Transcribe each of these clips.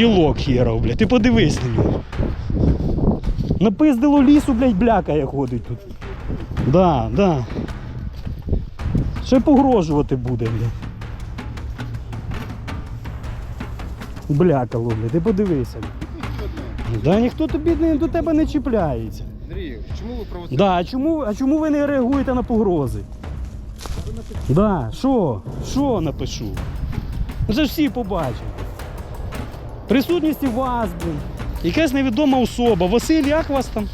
Ділок херов, блядь. Ти подивись на нього. Напиздило лісу, блядь, бляка як ходить тут. Да, да. Ще погрожувати буде, блядь. Блякало, блядь, ти подивися. Да ніхто тобі не, до тебе не чіпляється. Андрій, чому ви провоцюєте? Да, а чому, а чому ви не реагуєте на погрози? Да, що? Що напишу? Ну це ж всі побачать. Присутність і вас, блін. Якась невідома особа. Василь, як вас там?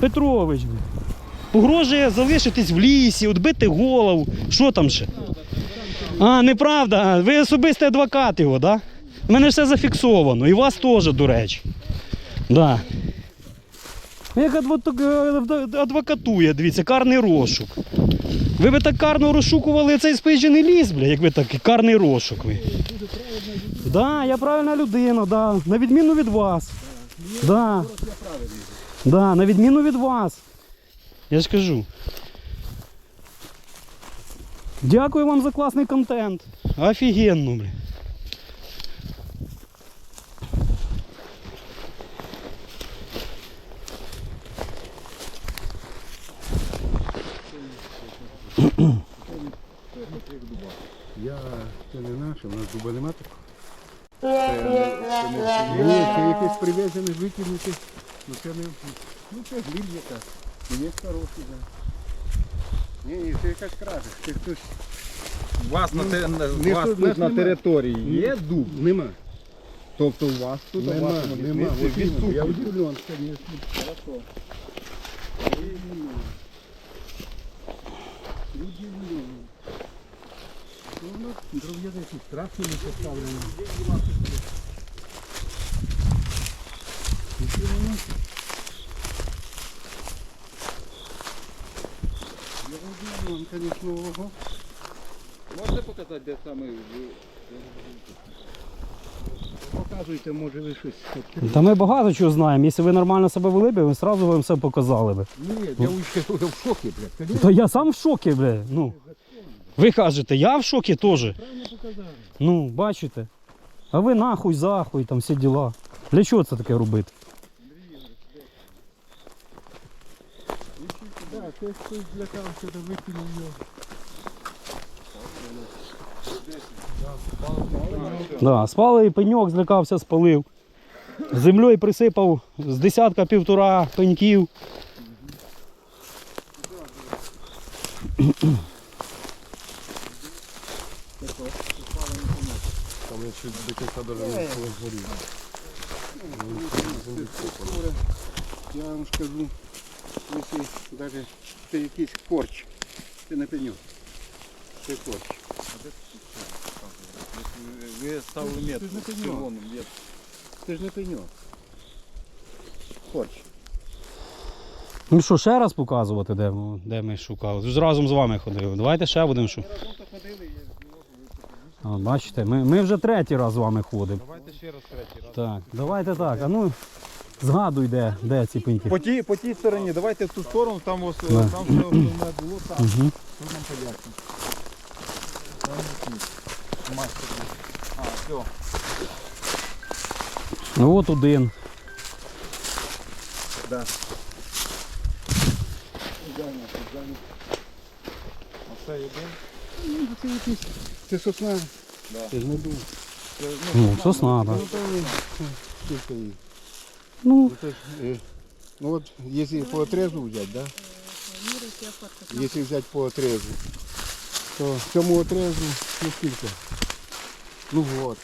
Петрович, блін. Погрожує залишитись в лісі, відбити голову. Що там ще? А, неправда. Ви особистий адвокат його, так? Да? У мене все зафіксовано. І вас теж, до речі. Да. Як адвокатує, дивіться, карний розшук. Ви би так карно розшукували цей спижений ліс, бля, як ви так карний розшук ви. Да, я правильна людина, да. На відміну від вас. Да. Да, на відміну від вас. Я ж кажу. Дякую вам за класний контент. Офігенно, бля. Я це не наше, у нас дуба нема такого. Якесь привезене, викинути. Ну це не. Ну це гліб якась. І Є хороший, да. Ні, ні, це якась кража. Це хтось. У вас на, те, на, у вас тут- нас на нема. території є дуб? Нема. Тобто у вас тут у Нема, вашому нема. лісництві Вот именно. Я відсутній. удивлен, конечно. Хорошо. Удивлен. Ну, ну, дров'яне трafи не поставлено. Я удивлен, конечно, ого. Можете показати, де саме Показуйте, може ви щось. Та ми багато чого знаємо. Якщо ви нормально себе вели б, ми одразу вам все показали б. Ні, я ще в шокі, блядь. То я сам в шокі, бля. Ну. Ви кажете, я в шокі теж. Ну, бачите. А ви нахуй, захуй, там всі діла. Для чого це таке робити? Це хтось злякався, да викинув його. Да, спалий пеньок, злякався, спалив. Землею присипав з десятка півтора пеньків. Там я чуть до кінця даже не згорів. Я вам скажу, якщо даже це якийсь корч, це не пеньок. Це корч. Ви ставили Це ж не червоним. Це ж не пеньок. Корч. Ну що, ще раз показувати, де, ми- де ми шукали? Ж разом з вами ходили. Давайте ще будемо шукати. А, бачите, ми, ми вже третій раз з вами ходимо. Давайте ще раз третій раз. Так, давайте так. А ну згадуй, де, де ці пеньки. По тій, по тій стороні, давайте в ту сторону, там, ось, там все основне було, там. Угу. Що нам? Там майстер. А, все. Ну от один. Да. Оце один. Ну, це якийсь. Це сосна. Да. Це ж не дух. Ну, сосна, так. Ну, їх? Ну, Ну, це ж, е, ну от, якщо по отрезу взяти, да? Якщо взяти по отрезу, то цьому отрезу, ну скільки? Ну вот.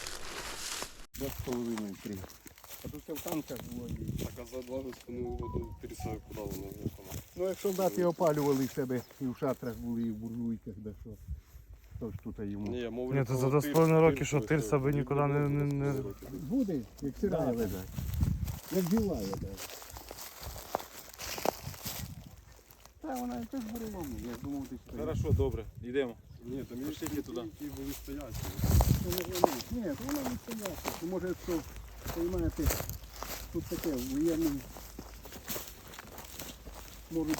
Два з половиною три. А тут все в танках було. і- Так, а за два висунули воду тирса, куди воно вухало. Ну як солдати опалювали себе і в шатрах були, і в буржуйках, да що. Хто ж тут йому? Ні, мов Ні, то за два з половиною роки, що тирса би нікуди не- не- не- Буде, як сирає лежать. Як ділає, да. Та вона теж бурелому, я думав, десь стоїть. Хорошо, добре, йдемо. Ні, там є Пошліть туди. були стоять. Це не. Ні, стояти. То може, що, розумієте, тут таке, воєнним, можуть,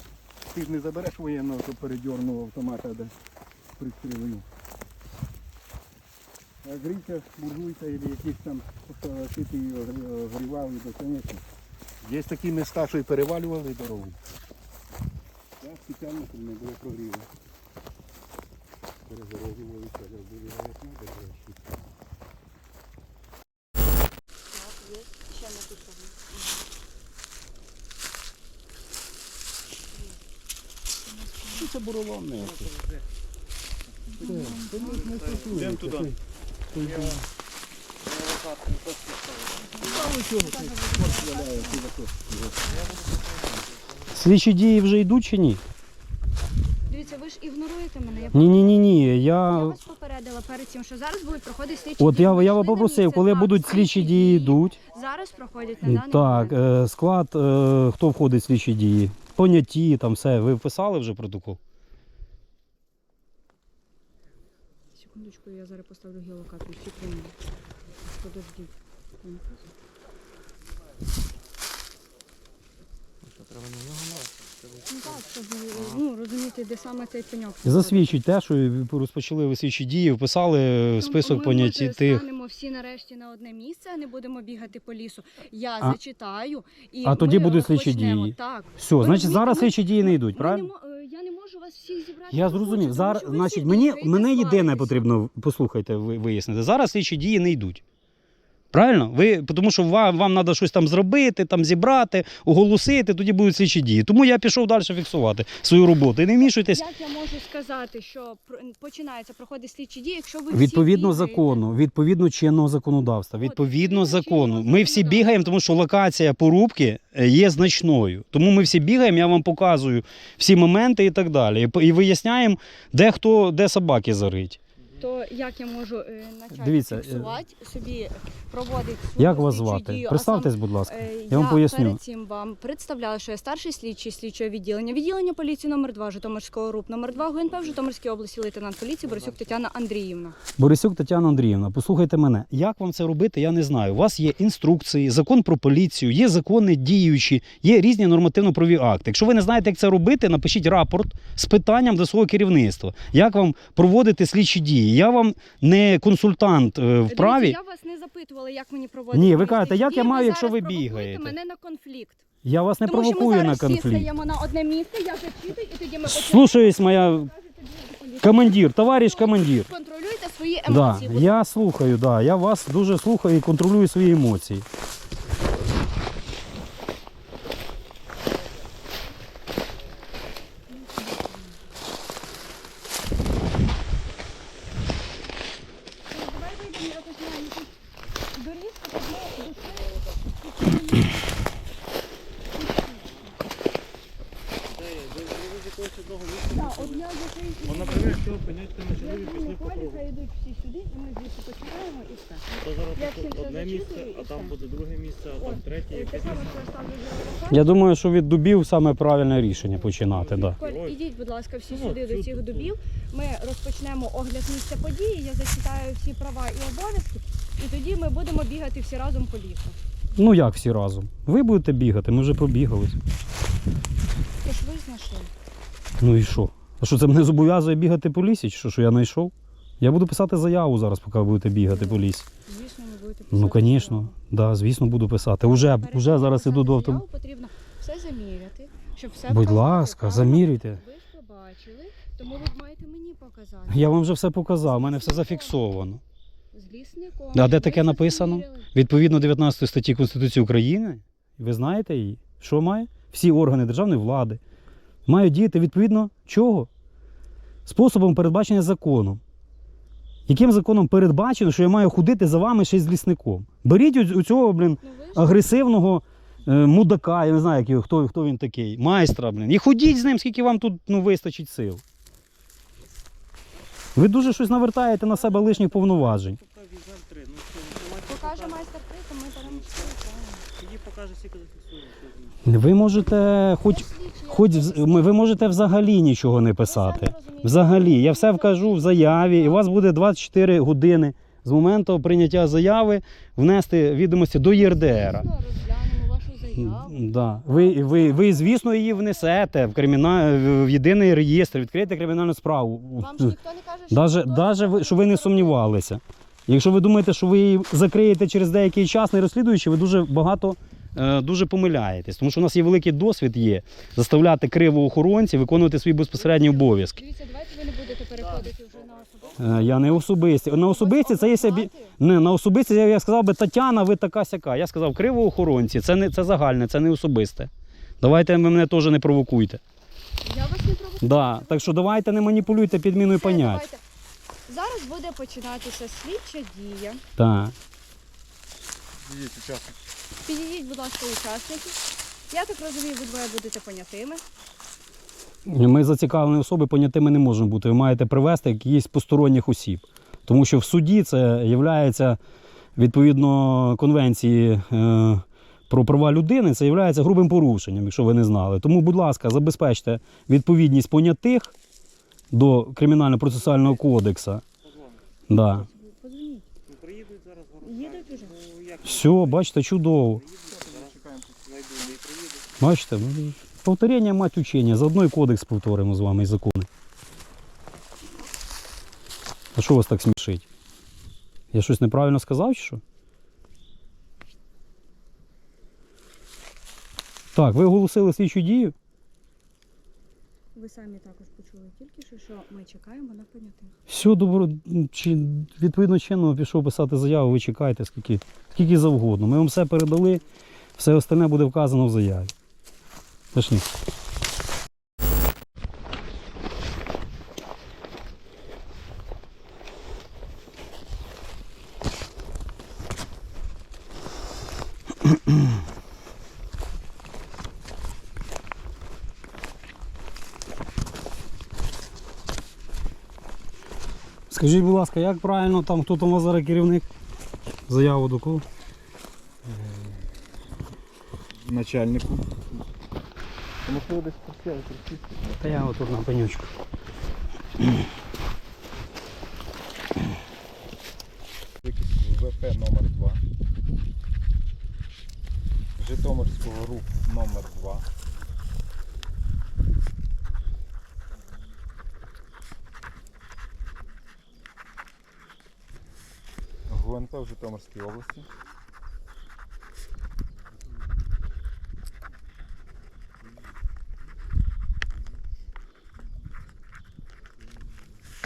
ти ж не забереш воєнного, що передьорного автомата, де пристрілив. Грійка, буржуйка, або якісь там сити огрівали до конечно. Є такі міста, що і перевалювали дорогу. Я спеціально, щоб не було прогріву. Перебули, як надо, до речі. Ну, Це буроломне. Йдемо туди. Слідчі дії вже йдуть чи ні? Дивіться, ви ж ігноруєте мене. Я, Ні, ні, ні, ні. я Я. вас попередила перед цим, що зараз будуть проходити слідчі От дії. я, я на попросив, місце, коли так, будуть слідчі дії йдуть. Зараз проходять на даний Так, момент. е, склад, е, хто входить в слідчі дії? Поняті, там все. Ви вписали вже протокол? Секундочку, я зараз поставлю геолокацію. Секунду. Подождіть. Ну так, щоб ну, розумієте, де саме цей пеньок. Засвідчують те, що розпочали ви слідчі дії, вписали в Ну, список по-моєму, поняті от тих. Станемо всі нарешті на одне місце, а не будемо бігати по лісу. Я А- зачитаю і а тоді ми будуть слідчі розпочнемо. дії. Так. Все, Ви значить розумієте, зараз ми- слідчі дії не йдуть, ми правильно? не мо- е, Я не можу вас всіх зібрати. Я зрозумів. Зараз, значить, мені, мене єдине потрібно, послухайте, ви- вияснити. Зараз слідчі дії не йдуть. Правильно? Ви, тому що вам, вам треба щось там зробити, там зібрати, оголосити, тоді будуть слідчі дії. Тому я пішов далі фіксувати свою роботу. І не вмішуйтесь Як я можу сказати, що починається проходить слідчі дії, якщо ви всі відповідно бігаєте? закону, відповідно чинного законодавства, відповідно закону. Ми всі бігаємо, тому що локація порубки е, є значною. Тому ми всі бігаємо, я вам показую всі моменти і так далі. І І виясняємо, де хто, де собаки зарить. То як я можу е, почати Дивіться, е, фіксувати собі, проводити Як вас слідчу звати? дію, а Представтесь, сам- будь ласка. Е, Я вам поясню. перед цим вам представляла, що я старший слідчий слідчого відділення, відділення поліції номер 2 Житомирського РУП номер 2 ГУНП в Житомирській області, лейтенант поліції Борисюк Тетяна Андріївна. Борисюк Тетяна Андріївна, послухайте мене. Як вам це робити, я не знаю. У вас є інструкції, закон про поліцію, є закони діючі, є різні нормативно-праві акти. Якщо ви не знаєте, як це робити, напишіть рапорт з питанням до свого керівництва. Як вам проводити слідчі дії? Я вам не консультант е, в праві. Я вас не запитувала, як мені проводити. Ні, ви кажете, як я маю, якщо ви бігаєте? мене на конфлікт. Я вас не Тому що провокую ми на зараз всі конфлікт. стаємо на одне місце, я зачитую, і тоді ми почнемо. Слушаюсь, моя командир, товариш командир. Контролюйте свої Да, емоції. будь я слухаю, да. Я вас дуже слухаю і контролюю свої емоції. Давай вийдемо якось на якусь доріжку, щоб ми дійшли. Так, от я закрию. Вона привик поняття на чоловік пішли по кругу. хай йдуть всі сюди, і ми звідси починаємо і все. То зараз Я тут це одне зачитую місце, і а там все. буде друге місце, а там третє. Якесь само, місце. я ставлю думаю, що від дубів саме правильне рішення починати. Да. Коль, ідіть, будь ласка, всі Ну, сюди до цих дубів. Ми розпочнемо огляд місця події. Я зачитаю всі права і обов'язки, і тоді ми будемо бігати всі разом по лісу. Ну як всі разом? Ви будете бігати, ми вже пробігались. Це ж ви знайшли. Ну і що? А що це мене зобов'язує бігати по лісі? Чи що, що я знайшов? Я буду писати заяву зараз, поки ви будете бігати по лісі. Звісно, ви будете писати. Ну, звісно, да, звісно, буду писати. Уже, Перед уже тим, зараз писати іду до заяву, автобусу. Потрібно все заміряти, щоб все Будь ласка, правильно. замірюйте. Ви ж побачили, тому ви маєте мені показати. Я вам вже все показав, у мене все зафіксовано. З лісником. А де Ви таке це написано? заміряли. Відповідно 19 статті Конституції України, ви знаєте її, що має? Всі органи державної влади мають діяти відповідно чого? Способом передбачення законом. Яким законом передбачено, що я маю ходити за вами ще й з лісником? Беріть у- цього, блін, Ну, агресивного е, мудака, я не знаю, як його, хто, хто він такий, майстра, блін. І ходіть з ним, скільки вам тут ну, вистачить сил. Ви дуже щось навертаєте на себе лишніх повноважень. Покаже майстер три, то ми беремо чотири. Тоді покаже, скільки зафіксуємо. Ви можете хоч, хоч вз- ми- ви можете взагалі нічого не писати. Взагалі, я все вкажу в заяві, і у вас буде 24 години з моменту прийняття заяви внести відомості до ЄРДР. Розглянемо вашу заяву. Да. Ви, ви, ви, звісно, її внесете в, криміна... в єдиний реєстр, відкриєте кримінальну справу. Вам ж ніхто не каже, що Даже, даже ви, що ви не сумнівалися. Якщо ви думаєте, що ви її закриєте через деякий час, не розслідуючи, ви дуже багато е, дуже помиляєтесь. Тому що у нас є великий досвід є заставляти криво охоронців виконувати свої безпосередні обов'язки. Дивіться, давайте ви не будете переходити вже на особисто. Е, Я не особисті. На особисті це є собі. Не, на особисті я, сказав би Тетяна, ви така сяка. Я сказав кривоохоронці, це не це загальне, це не особисте. Давайте ви мене теж не провокуйте. Я вас не провокую. Да. Так що давайте не маніпулюйте підміною понять. Зараз буде починатися слідча дія. Так. Їдіть учасник. Підійдіть, будь ласка, учасники. Я так розумію, ви двоє будете понятими. Ми зацікавлені особи понятими не можемо бути. Ви маєте привести якісь посторонніх осіб. Тому що в суді це є відповідно конвенції е, про права людини, це є грубим порушенням, якщо ви не знали. Тому, будь ласка, забезпечте відповідність понятих до кримінально-процесуального кодексу. Да. Приїдуть зараз. Все, бачите, чудово. Бачите, ну, повторення мать учення. Заодно і кодекс повторимо з вами і закони. А що вас так смішить? Я щось неправильно сказав чи що? Так, ви оголосили слідчу дію? Ви самі також почули тільки що, що ми чекаємо на понятих. Все добро, чи, відповідно чинно пішов писати заяву, ви чекайте, скільки, скільки завгодно. Ми вам все передали, все остальне буде вказано в заяві. Пішли. Скажіть, будь ласка, як правильно там, хто там у вас зараз керівник? Заяву до кого? Начальнику. Можливо, десь просили. Та я отут на пенючку. ВП номер 2 Житомирського РУП номер 2 ГУНП в Житомирській області.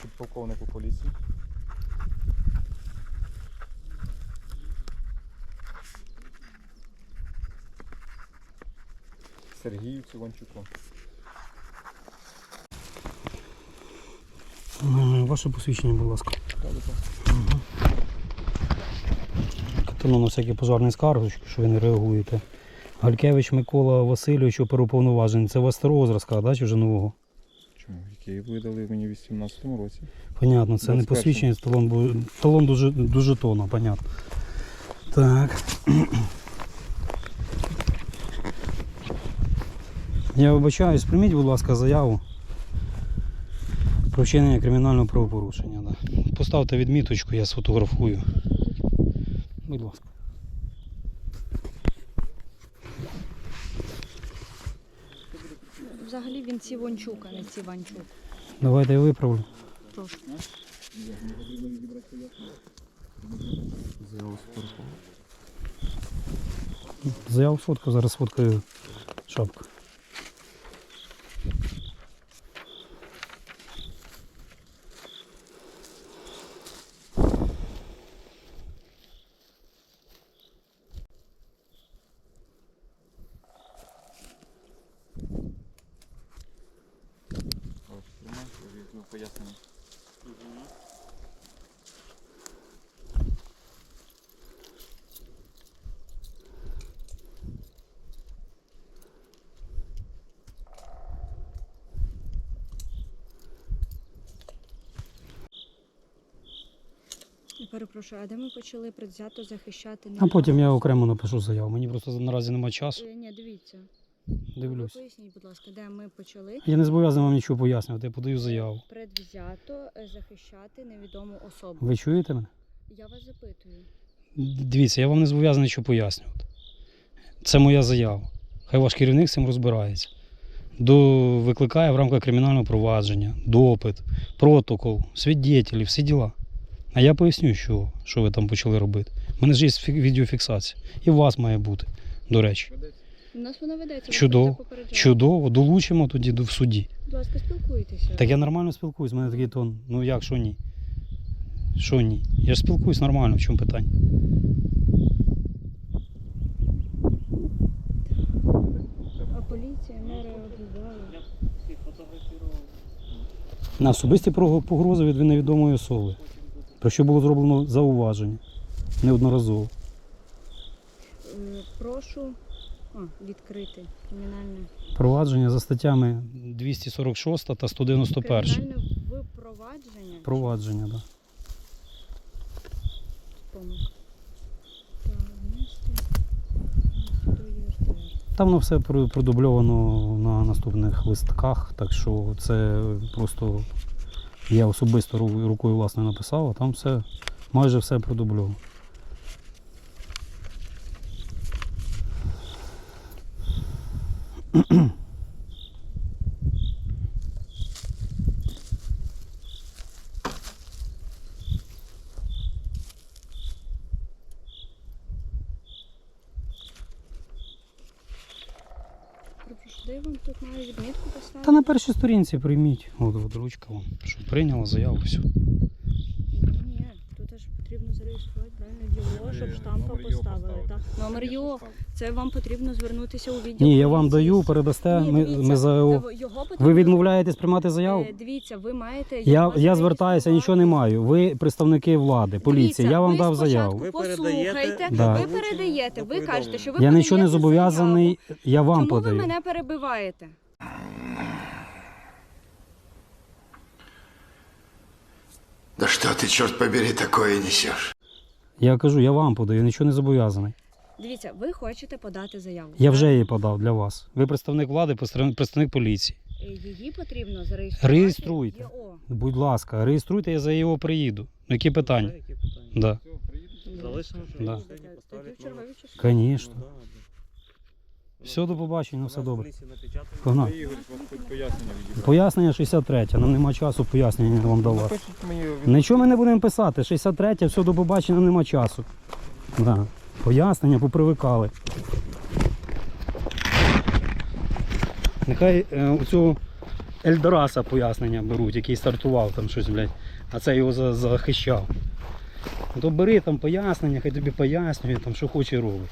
Підполковнику поліції. Сергію Циванчуку. Е, Ваше посвідчення, будь ласка. Катану на всякі пожарні скаргочки, що ви не реагуєте. Галькевич Микола Васильович, оперуповноважений. Це у вас старого зразка, да, чи вже нового? Чому? Який видали мені в 18-му році. Понятно, це не посвідчення, це талон, талон до, жи- до жетона, понятно. Так. Я вибачаюсь, прийміть, будь ласка, заяву про вчинення кримінального правопорушення. Да. Поставте відміточку, я сфотографую. Будь ласка. Взагалі він Цівончук, а не Ціванчук. Давайте я виправлю. Прошу. Заяву фотку, зараз фоткаю шапку. Пояснення. Перепрошую, а де ми почали предвзято захищати А потім я окремо напишу заяву. Мені просто наразі немає часу. Е, Ні, дивіться. Дивлюсь. Ви поясніть, будь ласка, де ми почали Я не зобов'язаний вам нічого пояснювати, я подаю заяву. предвзято е, захищати невідому особу. Ви чуєте мене? Я вас запитую. Дивіться, я вам не зобов'язаний нічого пояснювати. Це моя заява. Хай ваш керівник з цим розбирається. До, викликає в рамках кримінального провадження, допит, протокол, свідетелі, всі діла. А я поясню, що, що ви там почали робити. У мене ж є фі- відеофіксація. І у вас має бути, до речі. У нас вона ведеться. Чудово. Чудово, долучимо тоді до- в суді. Будь ласка, спілкуйтеся. Так я нормально спілкуюсь, у мене такий тон. Ну як, що ні? Що ні? Я ж спілкуюсь нормально, в чому питання? А поліція не реагувала. На особисті погрози від невідомої особи. Про що було зроблено зауваження неодноразово. Е, Прошу відкрити кримінальне. Провадження за статтями 246 та 191. Кримінальне випровадження. Провадження, так. Да. Помилка. Там воно все продубльовано на наступних листках, так що це просто я особисто рукою власне написав, а там все майже все продубльовано. Вам тут маю відмітку поставити? Та на першій сторінці прийміть. От, от ручка вам, щоб прийняла заяву, всю. Ні, ні, тут аж потрібно зареєструвати правильно діло, щоб штампа поставили. Так. Номер його. Це вам потрібно звернутися у відділ. Ні, я вам даю, передасте. Ні, Ми, дивіться, ми за його потрібно- ви відмовляєтесь приймати заяву? Е, Дивіться, ви маєте. Я, його я звертаюся, нічого не маю. Ви представники влади, поліції. Дивіться, я вам ви дав спочатку заяву. Ви Послухайте, передаєте Да. ви передаєте, ви кажете, що ви Я нічого не зобов'язаний, я вам. Чому подаю. ви мене перебиваєте? Да что ты, черт побери, такое несешь? Я кажу, я вам подаю, нічого не зобов'язаний. Дивіться, ви хочете подати заяву. Я так? вже її подав для вас. Ви представник влади, представник- представник поліції. Е, Її потрібно зареєструвати. Реєструйте. ЄО. Будь ласка, реєструйте, я за його приїду. Ну, Які питання? Які питання? Да. Залишимо, що Да. Ну. Все, до побачення, все добре. Погнали. Пояснення відібрати. Пояснення 63, нам нема часу пояснення вам давати. Нічого ми не будемо писати. 63, все до побачення, нема часу. Да. Пояснення попривикали. Нехай е, у цього Ельдораса пояснення беруть, який стартував там щось, блядь, а це його за- захищав. То бери там пояснення, хай тобі пояснює, там, що хоче робить.